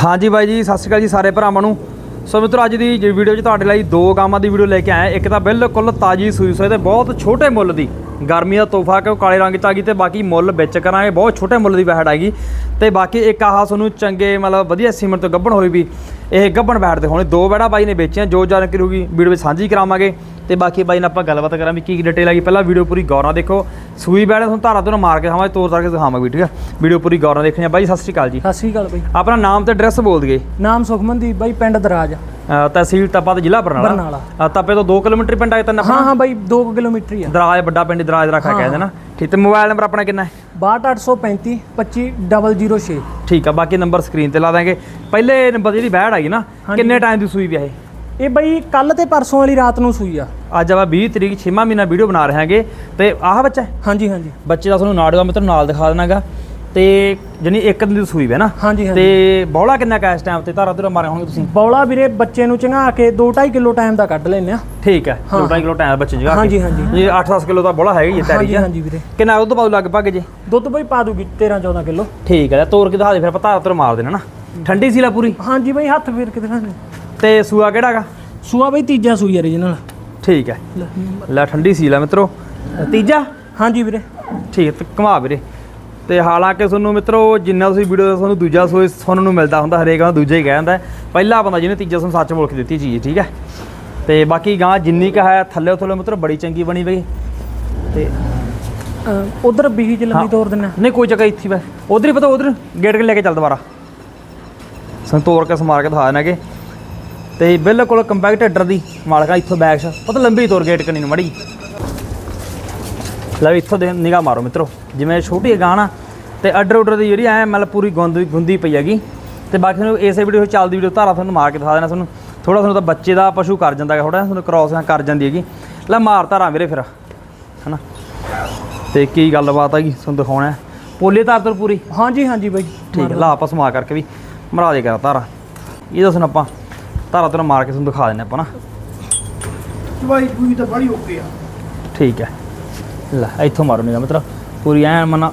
ਹਾਂਜੀ ਬਾਈ ਜੀ, ਸਤਿ ਸ਼੍ਰੀ ਅਕਾਲ ਜੀ ਸਾਰੇ ਭਰਾਵਾਂ ਨੂੰ। ਸੋ ਮਿੱਤਰੋ, ਅੱਜ ਦੀ ਵੀਡੀਓ 'ਚ ਤੁਹਾਡੇ ਲਈ ਦੋ ਗਾਵਾਂ ਦੀ ਵੀਡੀਓ ਲੈ ਕੇ ਆਇਆ। ਇੱਕ ਤਾਂ ਬਿਲਕੁਲ ਤਾਜੀ ਸੂਈ ਸੋਏ ਤੇ ਬਹੁਤ ਛੋਟੇ ਮੁੱਲ ਦੀ। ਗਰਮੀ ਦਾ ਤੋਹਫਾ ਕਿ ਉਹ ਕਾਲੇ ਰੰਗ 'ਚ ਆ ਗਈ ਤੇ ਬਾਕੀ ਮੁੱਲ ਵਿੱਚ ਕਰਾਂਗੇ, ਬਹੁਤ ਛੋਟੇ ਮੁੱਲ ਦੀ ਵਹਿੜ ਆਏਗੀ ਤੇ ਬਾਕੀ ਇੱਕ ਆਹ ਤੁਹਾਨੂੰ ਚੰਗੇ ਮਤਲਬ ਵਧੀਆ ਸੀਮਨ ਤੋਂ ਗੱਭਣ ਹੋਈ ਵੀ, ਇਹ ਗੱਭਣ ਵਹਿੜ ਦੇ ਹੋਣੇ। ਦੋ ਵਹਿੜਾਂ ਬਾਈ ਨੇ ਵੇਚੀਆਂ, ਜੋ ਜਾਣਕਾਰੀ ਹੋਊਗੀ, ਵੀਡੀਓ ਵਿੱਚ ਸਾਂਝੀ ਕਰਾਵਾਂਗੇ। ਤੇ ਬਾਕੀ ਬਾਈ ਨਾਲ ਆਪਾਂ ਗੱਲਬਾਤ ਕਰਾਂ ਵੀ ਕੀ ਕੀ ਡਿਟੇਲ ਆਗੀ ਪਹਿਲਾਂ ਵੀਡੀਓ ਪੂਰੀ ਗੌਰ ਨਾਲ ਦੇਖੋ। ਸੂਈ ਬੈੜ ਤੁਹਾਨੂੰ ਧਾਰਾ ਤੋਂ ਮਾਰ ਕੇ ਦਿਖਾਵਾਂਗੇ ਤੋਰ ਤਾਰ ਕੇ ਦਿਖਾਵਾਂਗੇ ਵੀ ਠੀਕ ਹੈ ਵੀਡੀਓ ਪੂਰੀ ਗੌਰ ਨਾਲ ਦੇਖਣੀ ਆ। ਬਾਈ ਸਤਿ ਸ਼੍ਰੀ ਅਕਾਲ ਜੀ। ਸਤਿ ਸ੍ਰੀ ਅਕਾਲ ਬਈ। ਆਪਣਾ ਨਾਮ ਤੇ ਐਡਰੈਸ ਬੋਲ ਦਈਏ। ਨਾਮ ਸੁਖਮਨਦੀਪ ਬਾਈ ਪਿੰਡ ਦਰਾਜ। ਤਹਿਸੀਲ ਤਪਾ ਤੇ ਜ਼ਿਲ੍ਹਾ ਬਰਨਾਲਾ। ਤਪੇ ਤੋਂ 2 ਕਿਲੋਮੀਟਰ ਪਿੰਡ ਆਇਆ ਤਾਂ ਹਾਂ ਹਾਂ ਬਾਈ 2 ਕਿਲੋਮੀਟਰ ਹੀ ਆ। ਦਰਾਜ ਵੱਡਾ ਪਿੰਡ ਦਰਾਜ ਰੱਖਾ ਕਹਿੰਦੇ ਨਾ। ਠੀਕ ਤੇ ਮੋਬਾਈਲ ਨੰਬਰ ਆਪਣਾ ਕਿੰਨਾ ਹੈ? 62835 25006 ਠੀਕ ਆ ਬਾਕੀ ਨੰਬਰ ਸਕਰੀਨ ਤੇ ਲਾ ਦਾਂਗੇ। ਪਹਿਲੇ ਨੰਬਰ ਜਿਹੜੀ ਬੈੜ ਆਈ ਨਾ ਕਿੰਨੇ ਟਾਈਮ ਦੀ ਸੂਈ ਵੀ ਆ ਇਹ? ਇਹ ਬਾਈ ਕੱਲ ਤੇ ਪਰਸੋਂ ਵਾਲੀ ਰਾਤ ਨੂੰ ਸੂਈ ਆ। ਅੱਜ ਆਪਾਂ 20 ਤਰੀਕ 6ਵਾਂ ਮਹੀਨਾ ਵੀਡੀਓ ਬਣਾ ਰਹੇ ਹਾਂਗੇ। ਤੇ ਆਹ ਬੱਚਾ ਹੈ? ਹਾਂਜੀ ਹਾਂਜੀ। ਬੱਚੇ ਦਾ ਤੁਹਾਨੂੰ ਨਾੜੂਆ ਮੈਂ ਤੁਹਾਨੂੰ ਨਾਲ ਦਿਖਾ ਦੇਣਾਗਾ ਤੇ ਜਣੀ ਇੱਕ ਦਿਨ ਦੀ ਸੂਈ ਹੈ ਨਾ? ਹਾਂਜੀ ਹਾਂਜੀ। ਤੇ ਬੌਲਾ ਕਿੰਨਾ ਕਾ ਇਸ ਟਾਈਮ ਤੇ? ਧਾਰਾ ਧੁਰਾ ਮਾਰੇ ਹੋਣਗੇ ਤੁਸੀਂ? ਬੌਲਾ ਵੀਰੇ ਬੱਚੇ ਨੂੰ ਚੰਗਾ ਕੇ 2.5 ਕਿਲੋ ਟਾਈਮ ਦਾ ਕੱਢ ਲੈਨੇ ਆ ਠੀਕ ਹੈ। 2.5 ਕਿਲੋ ਟਾਈਮ ਬੱਚੇ ਜਗਾ ਹਾਂਜੀ, ਹਾਂਜੀ। ਇਹ 8-10 ਕਿਲੋ ਦਾ ਬੌਲਾ ਹੈਗਾ ਹੀ ਹੈ ਹਾਂਜੀ ਚ। ਹਾਂਜੀ ਵੀਰੇ। ਕਿੰਨਾ ਉਹ ਤੋਂ ਬਾਅਦ ਲਗਭਗ ਜੇ? ਦੁੱਧ ਬਾਈ ਪਾ ਦੂਗੀ 13 14 ਕਿਲੋ। ਠੀਕ ਹੈ ਤੋਰ ਕੇ ਦਿਖਾ ਦੇ ਫਿਰ ਆਪਾਂ ਧਾਰਾ ਧੁਰਾ ਮਾਰ ਦੇਣਾ ਨਾ। ਠੰਡੀ ਸੀ ਲਾ ਪੂਰੀ? ਹਾਂਜੀ ਬਾਈ ਹੱਥ ਫੇਰ ਕੇ ਦਿਖਾ ਦੇ ਤੇ ਸੂਆ ਕਿਹੜਾਗਾ ਸੂਆ ਬਾਈ ਤੀਜਾ ਸੂਈ ਆ ਰੀਜਨਲ ਠੀਕ ਹੈ। ਲੈ ਠੰਡੀ ਸੀ ਲੈ ਮਿੱਤਰੋ। ਤੀਜਾ? ਹਾਂਜੀ ਵੀਰੇ। ਠੀਕ ਹੈ ਤੇ ਘੁਮਾ ਵੀਰੇ। ਤੇ ਹਾਲਾਂਕਿ ਤੁਹਾਨੂੰ ਮਿੱਤਰੋ ਜਿੰਨਾ ਤੁਸੀਂ ਵੀਡੀਓ ਦਾ ਤੁਹਾਨੂੰ ਦੂਜਾ ਸੋਏ ਸੁਣਨ ਨੂੰ ਮਿਲਦਾ ਹੁੰਦਾ ਹਰੇਕ ਨੂੰ ਦੂਜਾ ਹੀ ਕਹਿ ਜਾਂਦਾ ਹੈ। ਪਹਿਲਾ ਬੰਦਾ ਜਿਹਨੇ ਤੀਜਾ ਤੁਹਾਨੂੰ ਸੱਚ ਬੋਲ ਕੇ ਦਿੱਤੀ ਚੀਜ਼ ਠੀਕ ਹੈ। ਤੇ ਬਾਕੀ ਗਾਂ ਜਿੰਨੀ ਕਾ ਹੈ ਥੱਲੇ ਥੱਲੇ ਮਿੱਤਰੋ ਬੜੀ ਚੰਗੀ ਬਣੀ ਬਈ ਤੇ ਉਧਰ ਬੀਹੀ ਚ ਲੰਬੀ ਤੋਰ ਦਿੰਨਾ ਨਹੀਂ ਕੋਈ ਜਗ੍ਹਾ ਇੱਥੇ ਬਸ। ਉਧਰ ਹੀ ਪਤਾ ਉਧਰ ਗੇਟ ਕੇ ਲੈ ਕੇ ਚੱਲ ਦੁਬਾਰਾ ਸੰਤੋਰ ਕੇ ਸਮਾਰ ਕੇ ਦਿਖਾ ਦੇਣਗੇ। ਤੇ ਬਿਲਕੁਲ ਕੰਪੈਕਟ ਹੈਡਰ ਦੀ ਮਾਲਕਾ ਇੱਥੋਂ ਬੈਕ ਪਤਾ ਲੰਬੀ ਤੋਰ ਗੇਟ ਕਨੀ ਨੂੰ ਮੜੀ। ਲੈ ਵੀ ਇੱਥੋਂ ਦੇ ਨਿਗਾਹ ਮਾਰੋ ਮਿੱਤਰੋ। ਜਿਵੇਂ ਛੋਟੀ ਗਾਂ ਨਾ ਤੇ ਅੱਡਰ ਉੱਡਰ ਦੀ ਜਿਹੜੀ ਐ ਮਤਲਬ ਪੂਰੀ ਗੁੰਦ ਗੁੰਦੀ ਪਈ ਹੈਗੀ। ਤੇ ਬਾਕੀ ਨੂੰ ਇਸੇ ਵੀਡੀਓ ਚੱਲਦੀ ਵੀਡੀਓ ਧਾਰਾ ਤੁਹਾਨੂੰ ਮਾਰ ਕੇ ਦਿਖਾ ਦੇਣਾ ਤੁਹਾਨੂੰ। ਥੋੜਾ ਤੁਹਾਨੂੰ ਤਾਂ ਬੱਚੇ ਦਾ ਪਸ਼ੂ ਕਰ ਜਾਂਦਾ ਹੈ ਥੋੜਾ ਤੁਹਾਨੂੰ ਕ੍ਰਾਸ ਕਰ ਜਾਂਦੀ ਹੈਗੀ। ਲੈ ਮਾਰ ਧਾਰਾ ਵੀਰੇ ਫਿਰ। ਹਨਾ? ਤੇ ਕੀ ਗੱਲਬਾਤ ਹੈਗੀ ਤੁਹਾਨੂੰ ਦਿਖਾਉਣਾ। ਪੋਲੇ ਧਾਰ ਤੋਂ ਪੂਰੀ। ਹਾਂਜੀ ਹਾਂਜੀ ਬਾਈ। ਠੀਕ ਲਾ ਆਪਾਂ ਸਮਾ ਕਰਕੇ ਵੀ। ਮਰਾ ਦੇ ਕਰਾ ਧਾਰਾ। ਇਹ ਦੱਸਣ ਆਪਾਂ। ਧਾਰਾ ਤੋਂ ਮਾਰ ਕੇ ਤੁਹਾਨੂੰ ਦਿਖਾ ਦਿੰਦੇ ਆਪਾਂ ਨਾ। ਬਾਈ ਪੂਰੀ ਤਾਂ ਬੜੀ ਓਕੇ ਆ। ਠੀਕ ਹੈ। ਲੈ ਇੱਥੋਂ ਮਾਰੋ ਨਿਗਾ ਮਤਲਬ ਪੂਰੀ ਐਨ ਮਨਾ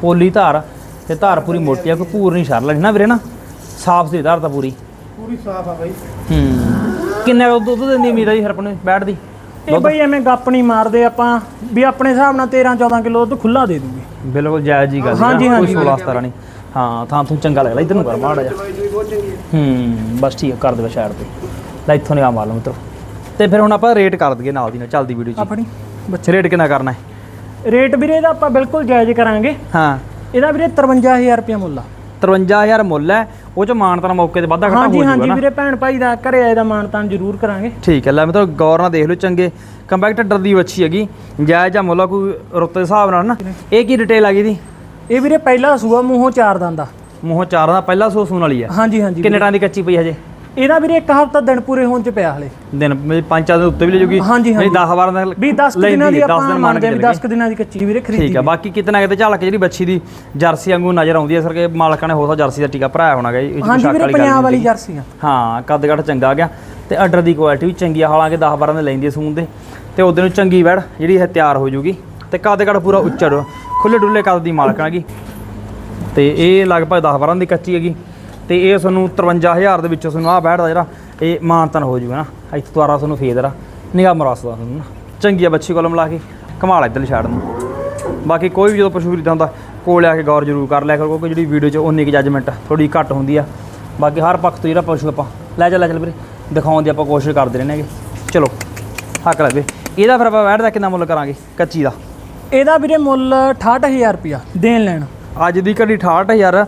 ਪੋਲੀ ਧਾਰ ਤੇ ਧਾਰ ਪੂਰੀ ਮੋਟੀ ਆ ਕੋਈ ਭੂਰ ਨਹੀਂ ਛਰ ਲੈਣੀ ਨਾ ਵੀਰੇ ਨਾ। ਸਾਫ਼ ਸੀ ਧਾਰ ਤਾਂ ਪੂਰੀ। ਪੂਰੀ ਸਾਫ਼ ਆ ਬਾਈ। ਹੂੰ। ਕਿੰਨੇ ਕੁ ਦੁੱਧ ਦਿੰਦੀ ਮੀਰਾ ਜੀ ਆਪਣੇ ਬੈਠ ਦੀ ਇਹ ਬਈ ਐਵੇਂ ਗੱਪ ਨਹੀਂ ਮਾਰਦੇ ਆਪਾਂ ਵੀ ਆਪਣੇ ਹਿਸਾਬ ਨਾਲ 13 14 ਕਿਲੋ ਦੁੱਧ ਖੁੱਲਾ ਦੇ ਦੂਗੇ। ਬਿਲਕੁਲ ਜਾਇਜ਼ ਜੀ ਗੱਲ ਹਾਂਜੀ, ਹਾਂਜੀ। 16 17 ਨਹੀਂ। ਹਾਂ ਥਾਂ ਤੂੰ ਚੰਗਾ ਲੱਗਦਾ ਇਧਰ ਨੂੰ ਕਰ ਮਾੜਾ ਜਾ ਹੂੰ। ਬਸ ਠੀਕ ਹੈ, ਕਰ ਦੇ ਸਾਈਡ ਤੇ। ਲੈ ਇੱਥੋਂ ਨਿਗਾਹ ਮਾਰ ਲਓ ਮਿੱਤਰੋ। ਤੇ ਫਿਰ ਹੁਣ ਆਪਾਂ ਰੇਟ ਕਰ ਦਈਏ ਨਾਲ ਦੀ ਨਾਲ ਚੱਲਦੀ ਵੀਡੀਓ 'ਚ ਆਪਣੀ? ਬੱਚੇ ਰੇਟ ਕਿੰਨਾ ਕਰਨਾ ਹੈ? ਰੇਟ ਵੀਰੇ ਇਹਦਾ ਆਪਾਂ ਬਿਲਕੁਲ ਜਾਇਜ਼ ਕਰਾਂਗੇ। ਹਾਂ। ਇਹਦਾ ਵੀਰੇ 53000 ਰੁਪਏ ਮੁੱਲ ਆ। 53000 ਮੁੱਲ ਹੈ ਉਹ ਚ ਮਾਨਤਾਂ ਮੌਕੇ ਤੇ ਵਾਧਾ ਘਟਾ ਹੋ ਹਾਂਜੀ ਜਾਊਗਾ ਹਾਂਜੀ ਨਾ। ਵੀਰੇ ਭੈਣ ਭਾਈ ਦਾ ਘਰੇ ਆਏ ਦਾ ਮਾਨਤਾਨ ਜ਼ਰੂਰ ਕਰਾਂਗੇ। ਠੀਕ ਹੈ ਲੈ ਮਤਲਬ ਗੌਰ ਨਾਲ ਦੇਖ ਲਓ ਚੰਗੇ। ਕੰਪੈਕਟ ਡਰ ਦੀ ਵੱਛੀ ਹੈਗੀ। ਜਾਇਜ਼ ਜਾਂ ਮੁੱਲ ਕੋਈ ਰੁੱਤੇ ਦੇ ਹਿਸਾਬ ਨਾਲ ਨਾ। ਇਹ ਕੀ ਡਿਟੇਲ ਆ ਗਈ ਦੀ? ਇਹ ਵੀਰੇ ਪਹਿਲਾ ਸੂਆ ਮੂੰਹੋਂ ਚਾਰ ਦੰਦ ਆ। ਮੂੰਹੋਂ ਚਾਰਾਂ ਦਾ ਪਹਿਲਾ ਸੌ ਸੂਣ ਵਾਲੀ ਹੈ ਹਾਂਜੀ ਹਾਂਜੀ ਕਿੰਨੇ ਟਾਂ ਦੀ ਕੱਚੀ ਪਈ ਹਜੇ? ਇਹਦਾ ਵੀਰੇ ਇੱਕ ਹਫ਼ਤਾ ਦਿਨ ਪੂਰੇ ਹੋਣ ਚ ਪਿਆ ਹਲੇ। ਦਿਨ ਮੇਰੀ ਪੰਜ ਚਾਰ ਦੇ ਉੱਤੇ ਵੀ ਲੈ ਜੂਗੀ? ਹਾਂਜੀ, ਹਾਂਜੀ। 10 12 ਦਿਨ ਵੀ 10 ਲੈਂਦੀ ਦਿਨਾਂ ਦੀ ਹੈ, ਆਪਾਂ ਦਿਨ ਮੰਨ ਮੰਨਦੇ ਆ ਵੀ ਚੱਲ 10 ਦਿਨਾਂ ਦੀ ਕੱਚੀ ਵੀਰੇ ਖਰੀਦੀ ਠੀਕ ਹੈ ਬਾਕੀ ਕਿਤਨਾ ਕਿਤੇ ਝਲਕ ਜਿਹੜੀ ਬੱਚੀ ਦੀ ਜਰਸੀ ਵਾਂਗੂ ਨਜ਼ਰ ਆਉਂਦੀ ਹੈ ਸਰ ਕਿ ਮਾਲਕਾਂ ਨੇ ਹੋ ਸਕਦਾ ਜਰਸੀ ਦਾ ਟੀਕਾ ਭਰਾਇਆ ਹੋਣਾ ਗਾ ਜੀ, ਇਹ 'ਚ ਹਾਂਜੀ ਵੀਰੇ ਪੰਜਾਬ ਵਾਲੀ। ਜਰਸੀ ਆ। ਹਾਂ ਕੱਦ ਕੱਟ ਚੰਗਾ ਆ ਗਿਆ ਤੇ ਆਰਡਰ ਦੀ ਕੁਆਲਿਟੀ ਵੀ ਚੰਗੀ ਆ ਹਾਲਾਂਕਿ 10 12 ਦੇ ਲੈਂਦੀ ਆ ਸੂਣ ਦੇ ਤੇ ਉਹਦੇ ਨੂੰ ਚੰਗੀ ਵੜ ਜਿਹੜੀ ਇਹ ਤਿਆਰ ਹੋ ਜੂਗੀ ਤੇ ਕੱਦ ਕੱਟ ਪੂਰਾ ਉੱਚਾ ਖੁੱਲੇ ਡੁੱਲੇ ਕਦ ਦੀ ਮਾਲਕ ਹੈਗੀ ਤੇ ਇਹ ਲਗਭਗ 10 12 ਦੀ ਕੱਚੀ ਹੈਗੀ। ਤੇ ਇਹ ਤੁਹਾਨੂੰ 53000 ਦੇ ਵਿੱਚੋਂ ਤੁਹਾਨੂੰ ਆਹ ਬੈਠਦਾ ਜਿਹੜਾ, ਇਹ ਮਾਨਤਨ ਹੋ ਜੂਗਾ ਨਾ। ਇੱਥੇ ਦੁਆਰਾ ਤੁਹਾਨੂੰ ਫੇਰ ਆ ਨਿਗਾਹ ਮਰਾਸਦਾ ਤੁਹਾਨੂੰ ਨਾ। ਚੰਗੀ ਆ ਬੱਚੀ ਕੋਲ ਮਿਲਾ ਕੇ ਕਮਾਲ ਇੱਧਰ ਛੱਡ ਨੂੰ। ਬਾਕੀ ਕੋਈ ਵੀ ਜਦੋਂ ਪਸ਼ੂ ਖਰੀਦਦਾ ਹੁੰਦਾ, ਕੋਲ ਆ ਕੇ ਗੌਰ ਜ਼ਰੂਰ ਕਰ ਲਿਆ ਕਰੋ, ਕਿਉਂਕਿ ਜਿਹੜੀ ਵੀਡੀਓ 'ਚ ਉਨੀ ਕੁ ਜੱਜਮੈਂਟ ਥੋੜੀ ਘੱਟ ਹੁੰਦੀ ਆ। ਬਾਕੀ ਹਰ ਪੱਖ ਤੋਂ ਜਿਹੜਾ ਪਸ਼ੂ ਆਪਾਂ, ਲੈ ਚੱਲ ਲੈ ਚੱਲ ਵੀਰੇ। ਦਿਖਾਉਣ ਦੀ ਆਪਾਂ ਕੋਸ਼ਿਸ਼ ਕਰਦੇ ਰਹਿੰਦੇ ਹੈਗੇ। ਚਲੋ, ਹੱਕ ਲੱਗੇ। ਇਹਦਾ ਫਿਰ ਆਪਾਂ ਬੈਠਦਾ ਕਿੰਨਾ ਮੁੱਲ ਕਰਾਂਗੇ, ਕੱਚੀ ਦਾ? ਇਹਦਾ ਵੀਰੇ ਮੁੱਲ 68000 ਰੁਪਿਆ ਦੇਣ ਲੈਣ। ਅੱਜ ਦੀ ਘੜੀ 68000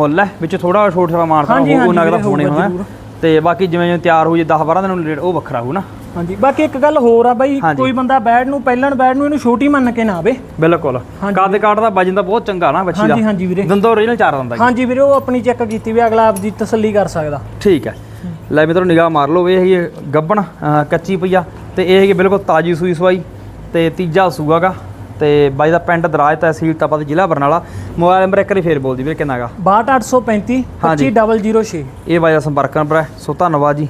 ਮੁੱਲ ਹੈ ਵਿੱਚ ਥੋੜਾ ਛੋਟ ਛੋਟਾ ਮਾਰਦਾ ਹਾਂਜੀ, ਉਹ ਨਗਦਾ ਵੀਰੇ, ਹੋਣੇ। ਤੇ ਬਾਕੀ ਜਿਵੇਂ ਜਿਵੇਂ ਤਿਆਰ ਹੋ ਜੇ 10 12 ਦਿਨ ਨੂੰ ਉਹ ਵੱਖਰਾ ਹੋਊ ਨਾ। ਹਾਂਜੀ ਬਾਕੀ ਇੱਕ ਗੱਲ ਹੋਰ ਆ ਬਾਈ। ਕੋਈ ਬੰਦਾ ਬੈਡ ਨੂੰ ਪਹਿਲਣ ਬੈਡ ਨੂੰ ਇਹਨੂੰ ਛੋਟੀ ਮੰਨ ਕੇ ਨਾ ਆਵੇ। ਬਿਲਕੁਲ। ਕੱਦ ਕਾਟ ਦਾ ਵਜਨ ਤਾਂ ਬਹੁਤ ਚੰਗਾ ਨਾ ਬੱਚੀ ਦਾ। ਹਾਂਜੀ ਹਾਂਜੀ ਵੀਰੇ। ਦੰਦੋ ਓਰੀਜਨਲ ਚਾਰ ਦੰਦਾ ਹਾਂਜੀ ਵੀਰੇ ਉਹ ਆਪਣੀ ਚੈੱਕ ਕੀਤੀ ਵੀ ਅਗਲਾ ਆਪਦੀ ਤਸੱਲੀ ਕਰ ਸਕਦਾ। ਠੀਕ ਹੈ। ਲੈ ਮਿੱਤਰੋ ਨਿਗਾਹ ਮਾਰ ਲਓ ਇਹ ਹੈਗੀ ਗੱਬਣ ਕੱਚੀ ਪਈਆ। ਤੇ ਇਹ ਹੈਗੀ ਬਿਲਕੁਲ ਤਾਜੀ ਸੂਈ ਸਵਾਈ। ਤੇ ਤੀਜਾ ਸੂਆਗਾ ਤੇ ਬਾਈ ਦਾ ਪਿੰਡ ਦਰਾਜ ਤਹਿਸੀਲ ਤਪਾ ਤੇ ਜ਼ਿਲ੍ਹਾ ਬਰਨਾਲਾ। ਮੋਬਾਈਲ ਨੰਬਰ ਇੱਕ ਵਾਰੀ ਫੇਰ ਬੋਲਦੀ ਵੀਰੇ ਕਿੰਨਾਗਾ 62835 ਹਾਂਜੀ। 25006 ਇਹ ਬਾਈ ਦਾ ਸੰਪਰਕ ਨੰਬਰ ਹੈ। ਸੋ ਧੰਨਵਾਦ ਜੀ।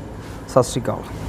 ਸਤਿ ਸ਼੍ਰੀ ਅਕਾਲ।